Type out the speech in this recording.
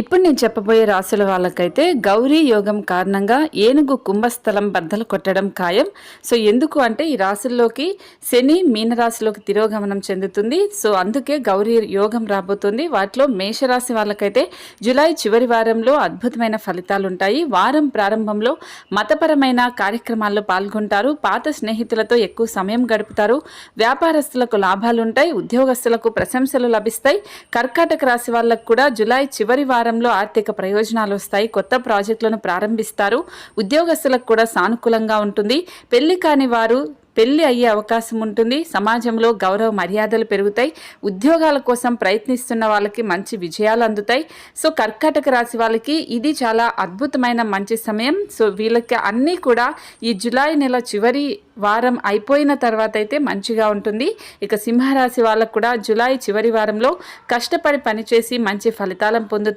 ఇప్పుడు నేను చెప్పబోయే రాసుల వాళ్ళకైతే గౌరీ యోగం కారణంగా ఏనుగు కుంభస్థలం బద్దలు కొట్టడం ఖాయం. సో ఎందుకు అంటే ఈ రాశుల్లోకి శని మీనరాశిలోకి తిరోగమనం చెందుతుంది. సో అందుకే గౌరీ యోగం రాబోతుంది. వాటిలో మేషరాశి వాళ్ళకైతే జులై చివరి వారంలో అద్భుతమైన ఫలితాలు ఉంటాయి వారం ప్రారంభంలో మతపరమైన కార్యక్రమాల్లో పాల్గొంటారు. పాత స్నేహితులతో ఎక్కువ సమయం గడుపుతారు. వ్యాపారస్తులకు లాభాలుంటాయి. ఉద్యోగస్తులకు ప్రశంసలు లభిస్తాయి. కర్కాటక రాశి వాళ్ళకు కూడా జులై చివరి వ్యాపారంలో ఆర్థిక ప్రయోజనాలు వస్తాయి. కొత్త ప్రాజెక్టులను ప్రారంభిస్తారు. ఉద్యోగస్తులకు కూడా సానుకూలంగా ఉంటుంది. పెళ్ళి కాని వారు పెళ్ళి అయ్యే అవకాశం ఉంటుంది. సమాజంలో గౌరవ మర్యాదలు పెరుగుతాయి. ఉద్యోగాల కోసం ప్రయత్నిస్తున్న వాళ్ళకి మంచి విజయాలు అందుతాయి. సో కర్కాటక రాశి వాళ్ళకి ఇది చాలా అద్భుతమైన మంచి సమయం. సో వీళ్ళకి అన్నీ కూడా ఈ జులై నెల చివరి వారం అయిపోయిన తర్వాత అయితే మంచిగా ఉంటుంది. ఇక సింహరాశి వాళ్ళకు కూడా జులై చివరి వారంలో కష్టపడి పనిచేసి మంచి ఫలితాలను పొందుతారు.